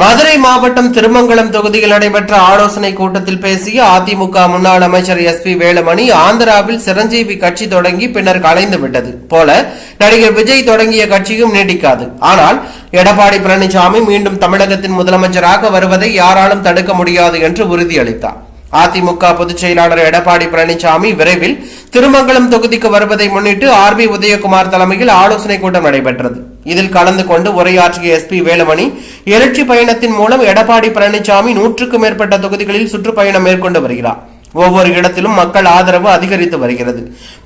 மதுரை மாவட்டம் திருமங்கலம் தொகுதியில் நடைபெற்ற ஆலோசனை கூட்டத்தில் பேசிய அதிமுக முன்னாள் அமைச்சர் எஸ் பி வேலுமணி ஆந்திராவில் சிரஞ்சீவி கட்சி தொடங்கி பின்னர் கலைந்து விட்டது போல நடிகர் விஜய் தொடங்கிய கட்சியும் நீடிக்காது. ஆனால் எடப்பாடி பழனிசாமி மீண்டும் தமிழகத்தின் முதலமைச்சராக வருவதை யாராலும் தடுக்க முடியாது என்று உறுதியளித்தார். அதிமுக பொதுச் செயலாளர் எடப்பாடி பழனிசாமி விரைவில் திருமங்கலம் தொகுதிக்கு வருவதை முன்னிட்டு ஆர் பி உதயகுமார் தலைமையில் ஆலோசனை கூட்டம் நடைபெற்றது. இதில் கலந்து கொண்டு உரையாற்றிய எஸ் பி வேலுமணி எழுச்சி பயணத்தின் மூலம் எடப்பாடி பழனிசாமி நூற்றுக்கும் மேற்பட்ட தொகுதிகளில் சுற்றுப்பயணம் மேற்கொண்டு வருகிறார். ஒவ்வொரு இடத்திலும் மக்கள் ஆதரவு அதிகரித்து வருகிறது.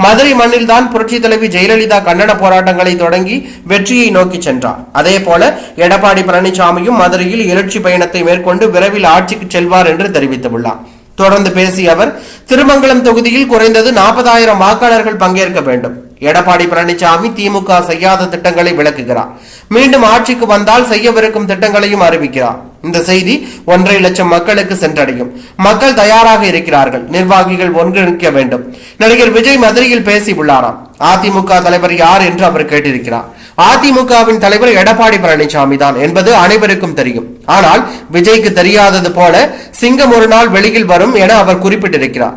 மதுரை மண்ணில்தான் புரட்சி தலைவி ஜெயலலிதா கண்டன போராட்டங்களை தொடங்கி வெற்றியை நோக்கி சென்றார். அதே போல எடப்பாடி பழனிசாமியும் மதுரையில் எழுச்சி பயணத்தை மேற்கொண்டு விரைவில் ஆட்சிக்கு செல்வார் என்று தெரிவித்துள்ளார். தொடர்ந்து பேசிய அவர் திருமங்கலம் தொகுதியில் குறைந்தது நாற்பதாயிரம் வாக்காளர்கள் பங்கேற்க வேண்டும். எடப்பாடி பழனிசாமி திமுக செய்யாத திட்டங்களை விளக்குகிறார். மீண்டும் ஆட்சிக்கு வந்தால் செய்யவிருக்கும் திட்டங்களையும் அறிவிக்கிறார். இந்த செய்தி ஒன்றரை லட்சம் மக்களுக்கு சென்றடையும். மக்கள் தயாராக இருக்கிறார்கள். நிர்வாகிகள் ஒன்றிணைக்க வேண்டும். நடிகர் விஜய் மதுரையில் பேசி உள்ளாராம். அதிமுக தலைவர் யார் என்று அவர் கேட்டிருக்கிறார். அதிமுகவின் தலைவர் எடப்பாடி பழனிசாமி தான் என்பது அனைவருக்கும் தெரியும். ஆனால் விஜய்க்கு தெரியாதது போல சிங்கம் ஒரு நாள் வெளியில் வரும் என அவர் குறிப்பிட்டிருக்கிறார்.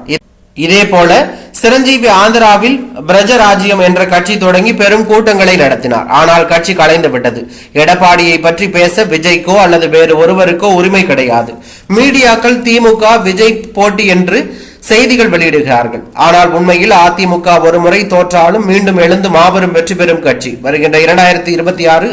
இதே போல சிரஞ்சீவி ஆந்திராவில் பிரஜராஜ்யம் என்ற கட்சி தொடங்கி பெரும் கூட்டங்களை நடத்தினார். ஆனால் கட்சி கலைந்து விட்டது. எடப்பாடியை பற்றி பேச விஜய்க்கோ அல்லது வேறு ஒருவருக்கோ உரிமை கிடையாது. மீடியாக்கள் திமுக விஜய் போட்டி என்று செய்திகள் வெளியிடுகிறார்கள். ஆனால் உண்மையில் அதிமுக ஒருமுறை தோற்றாலும் மீண்டும் எழுந்து மாபெரும் வெற்றி பெறும் கட்சி. வருகின்ற இரண்டாயிரத்தி இருபத்தி ஆறு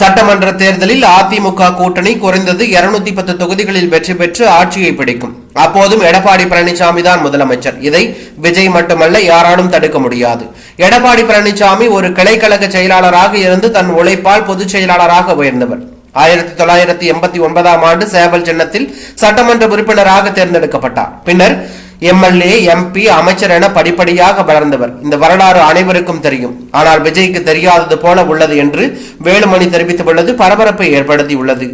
சட்டமன்ற தேர்தலில் அதிமுக கூட்டணி குறைந்தது இருநூத்தி பத்து தொகுதிகளில் வெற்றி பெற்று ஆட்சியை பிடிக்கும். அப்போதும் எடப்பாடி பழனிசாமி தான் முதலமைச்சர். இதை விஜய் மட்டுமல்ல யாராலும் தடுக்க முடியாது. எடப்பாடி பழனிசாமி ஒரு கிளைக்கழக செயலாளராக இருந்து தன் உழைப்பால் பொதுச் செயலாளராக உயர்ந்தவர். ஆயிரத்தி தொள்ளாயிரத்தி எண்பத்தி ஒன்பதாம் ஆண்டு சேவல் சின்னத்தில் சட்டமன்ற உறுப்பினராக தேர்ந்தெடுக்கப்பட்டார். பின்னர் எம்எல்ஏ எம்பி அமைச்சர் என படிப்படியாக வளர்ந்தவர். இந்த வரலாறு அனைவருக்கும் தெரியும். ஆனால் விஜய்க்கு தெரியாதது போல உள்ளது என்று வேலுமணி தெரிவித்துள்ளது பரபரப்பை ஏற்படுத்தியுள்ளது.